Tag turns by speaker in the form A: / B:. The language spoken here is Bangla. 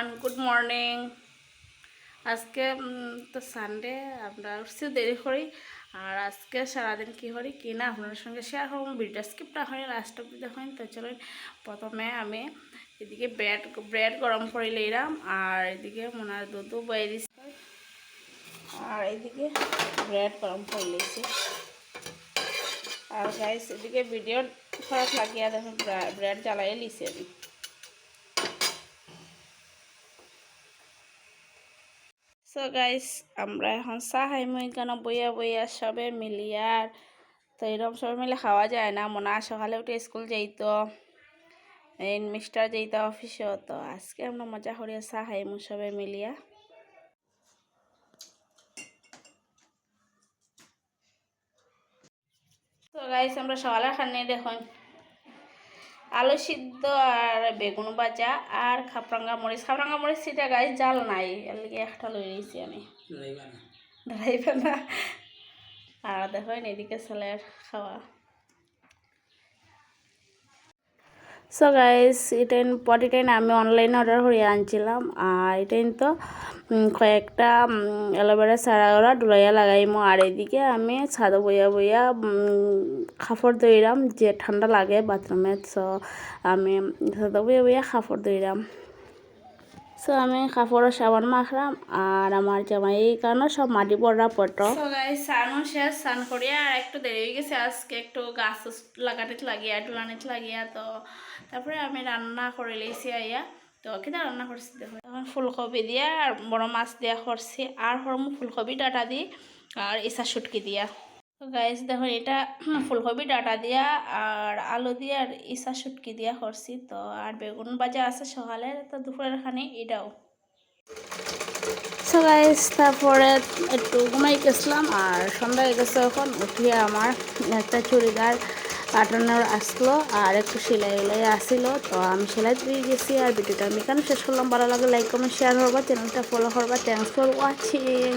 A: এভরিওয়ান গুড মর্নিং আজকে তো সানডে আমরা উঠছি দেরি করি আর আজকে সারাদিন কী করি, কি না, আপনাদের সঙ্গে শেয়ার করব। ভিডিও স্কিপটা হয় লাস্ট অব্দি দেখুন। তো চলুন, প্রথমে আমি এদিকে ব্রেড ব্রেড গরম করে লইলাম আর এদিকে মনার দুধও বয়ে দিছি। আর এদিকে ব্রেড গরম করে লইছি আর গাইস এদিকে ভিডিও খারাপ লাগিয়ে দেখুন ব্রেড জ্বালাই লিছি আমি সো গাইস আমরা এখন চা খাইমু কেন বইয়া বইয়া সবে মিলিয়ার তো এরকম সবাই মিলে খাওয়া যায় না। মনে সকালে উঠে স্কুল যাইতো। এই মিস্টার যাইতো অফিসে তো আজকে আমরা মজা করিয়া চা খাইমু সবে মিলিয়া। তো গাইস আমরা সকালে খানি দেখুন। আলু সিদ্ধ আর বেগুন ভাজা আর খাপরাঙ্গা মরিচ। খাপরাঙ্গা মরিচ সেটা গাছ জাল নাই এলিগে একটা লই নিয়েছি আমি। ড্রাইভার না। আর দেখো এদিকে ছেলের খাওয়া। সো গাইস এটা এটাই পটিটাই আমি অনলাইনে অর্ডার করে আনছিলাম। আর এটাই তো কয়েকটা অ্যালোভেরা সারাগরা ডুলাইয়া লাগাইমো। আর এদিকে আমি ছাদে বইয়া বইয়া খাফড় দইরাম যে ঠান্ডা লাগে বাথরুমে। সো আমি ছাদে বইয়া বইয়া খাফড় দইরাম সো আমি কাপড়ের সাবান মাখলাম আর আমার জামাই কারণে সব মাটি পড়া পটো স্নানও শেষ স্নান করিয়া আর একটু দেরি হয়ে গেছে। আজকে একটু গাছ লাগাতে লাগিয়া টুলানিতে লাগিয়া, তো তারপরে আমি রান্না করে লেছি আইয়া তো, কিনা রান্না করছি দেখো এখন ফুলকপি দিয়া আর বড় মাছ দিয়া করছি আর হরমু ফুলকপি ডাটা দি আর ইসা শুটকি দিয়া। তো গাইস দেখো এটা ফুলকপি, ডাটা দিয়া আর আলু দিয়া আর ইসা শুটকি দিয়া করছি। তো আর বেগুন বাজা আছে সকালে, তো দুপুরের খানি এটাও। সো গাইস তারপরে একটু ঘুমাই গেছিলাম আর সন্ধ্যা হয়ে গেছে এখন, উঠিয়ে আমার একটা চুড়িদার কাটানোর আসলো আর একটু সেলাই উলাই আসিল। তো আমি সেলাই দিয়ে গেছি আর ভিডিওটা আমি কেন শেষ করলাম। ভালো লাগে লাইক কমেন্ট শেয়ার করবা চ্যানেলটা ফলো করবা। Thanks for watching